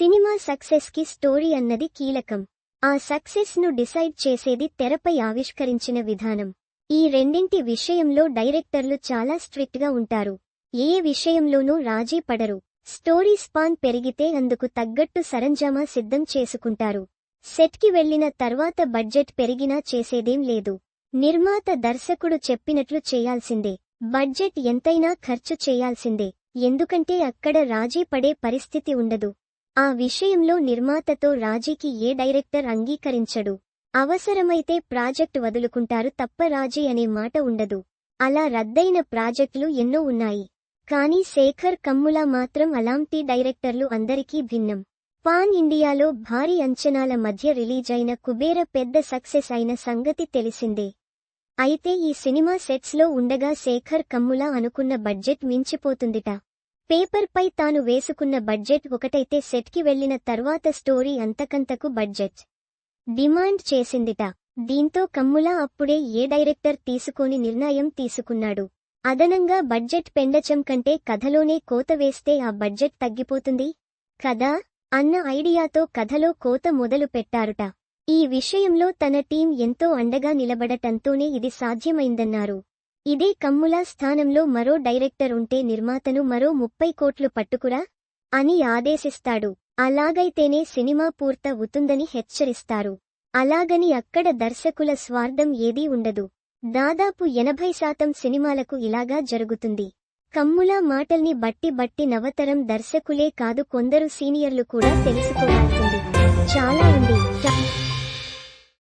Cinema సక్సెస్కి story అన్నది కీలకం. ఆ సక్సెస్ను డిసైడ్ చేసేది తెరపై ఆవిష్కరించిన విధానం. ఈ రెండింటి విషయంలో డైరెక్టర్లు చాలా స్ట్రిక్ట్గా ఉంటారు. ఏ విషయంలోనూ రాజీ పడరు. స్టోరీ స్పాన్ పెరిగితే అందుకు తగ్గట్టు సరంజామా సిద్ధం చేసుకుంటారు. సెట్కి వెళ్ళిన తర్వాత బడ్జెట్ పెరిగినా చేసేదేం లేదు. నిర్మాత దర్శకుడు చెప్పినట్లు చేయాల్సిందే. బడ్జెట్ ఎంతైనా ఖర్చు చేయాల్సిందే. ఎందుకంటే అక్కడ రాజీ పడే పరిస్థితి ఉండదు. ఆ విషయంలో నిర్మాతతో రాజీకి ఏ డైరెక్టర్ అంగీకరించడు. అవసరమైతే ప్రాజెక్ట్ వదులుకుంటారు తప్ప రాజీ అనే మాట ఉండదు. అలా రద్దయిన ప్రాజెక్టులు ఎన్నో ఉన్నాయి. కానీ శేఖర్ కమ్ములా మాత్రం అలాంటి డైరెక్టర్లు అందరికీ భిన్నం. పాన్ ఇండియాలో భారీ అంచనాల మధ్య రిలీజైన కుబేర పెద్ద సక్సెస్ అయిన సంగతి తెలిసిందే. అయితే ఈ సినిమా సెట్స్లో ఉండగా శేఖర్ కమ్ములా అనుకున్న బడ్జెట్ మించిపోతుందిట. పేపర్పై తాను వేసుకున్న బడ్జెట్ ఒకటైతే సెట్కి వెళ్ళిన తర్వాత స్టోరీ అంతకంతకు బడ్జెట్. డిమాండ్ చేసిందిట. దీంతో కమ్ములా అప్పుడే ఏ డైరెక్టర్ తీసుకోని నిర్ణయం తీసుకున్నాడు. అదనంగా బడ్జెట్ పెండచం కంటే కథలోనే కోత వేస్తే ఆ బడ్జెట్ తగ్గిపోతుంది? కదా? అన్న ఐడియాతో కథలో కోత మొదలు పెట్టారుట. ఈ విషయంలో తన టీం ఎంతో అండగా నిలబడటంతోనే ఇది సాధ్యమైందన్నారు. ఇదే కమ్ముల స్థానంలో మరో డైరెక్టర్ ఉంటే నిర్మాతను మరో ముప్పై కోట్లు పట్టుకురా? అని ఆదేశిస్తాడు. అలాగైతేనే సినిమా పూర్తవుతుందని హెచ్చరిస్తారు. అలాగని అక్కడ దర్శకుల స్వార్థం ఏదీ ఉండదు. దాదాపు ఎనభై శాతం సినిమాలకు ఇలాగా జరుగుతుంది. కమ్ముల మాటల్ని బట్టి బట్టి నవతరం దర్శకులే కాదు కొందరు సీనియర్లు కూడా తెలుసుకోవాల్సింది. చాలా